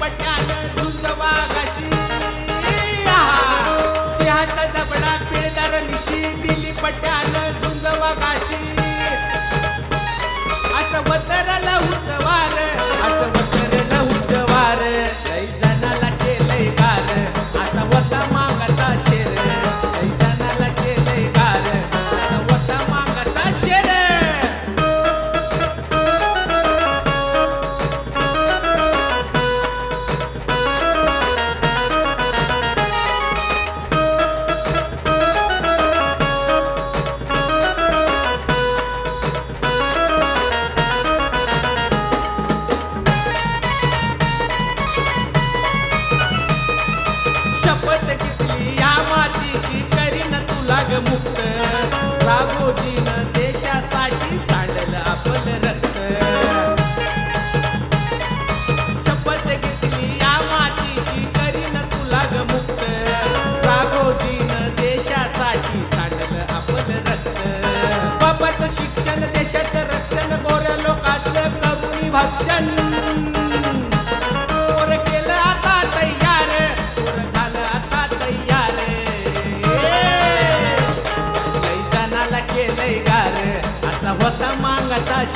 पट्याल झुंजवा काशी तुला राघोजीन देशासाठी सांडलं आपलं रक्त. शपथ घेतली या मातीची करीन तुला ग मुक्त. राघोजीन देशासाठी सांडलं आपलं रक्त. बाबाचं शिक्षण देशाचं रक्षण गोऱ्या लोकांचं करुणी भक्षण.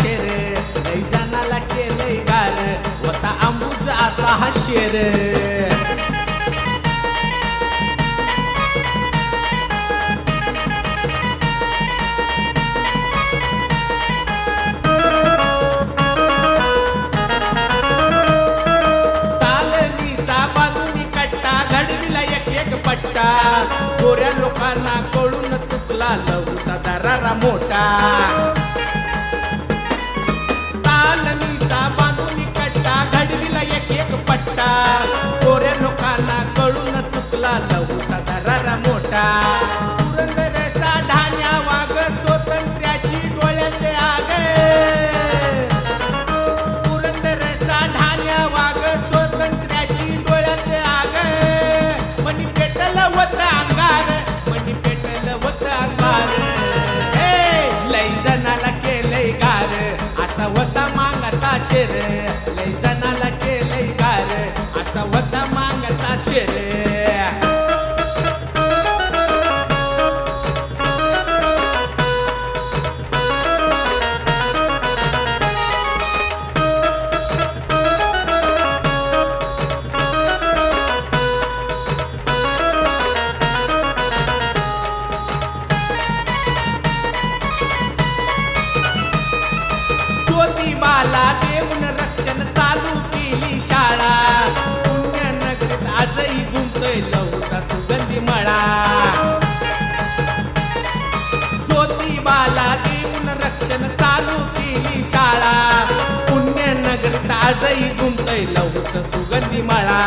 शेर. लई जणाला केलंय गार. होता आंबूज आता हा शेर. बाजूनी एक एक पट्टा. गोऱ्या लोकांना कळून चुकला लहूचा दरारा मोठा. एक पट्टा गोऱ्या लोकांना कळून चुकला लहूचा दरारा मोठा. पुरंदरचा ढाण्या वाग स्वतंत्र्याची डोळ्यात आग. पुरंदरचा ढाण्या वाग स्वतंत्र्याची डोळ्यात आग. मनी पेटल होत अंगार मनी पेटल होत अंगार. हे लई जणाला केलंय गार. असा होता मागता शेर. मळा. ज्योतिबाला देऊन रक्षण चालू केली शाळा. पुण्यनगर ताजही गुंतय लवच सुगंधी मळा.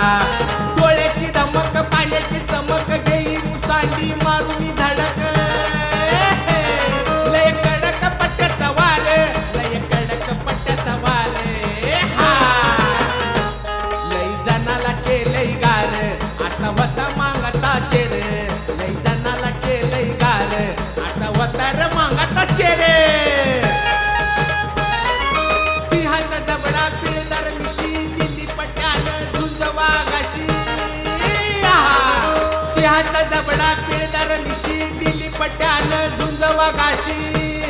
दिली झुंजवा काशी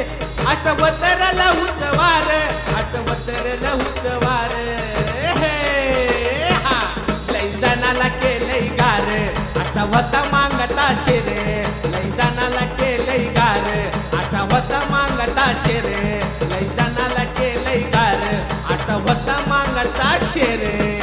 असं वतर लहूच वार असं वतर लहूच वार. हे, हा. लई जणाला केलंय गार असा होता मागता शेर. लई जणाला केलंय गार असा होता मागता शेर. लई जणाला केलंय गार असा होता मागता शेर.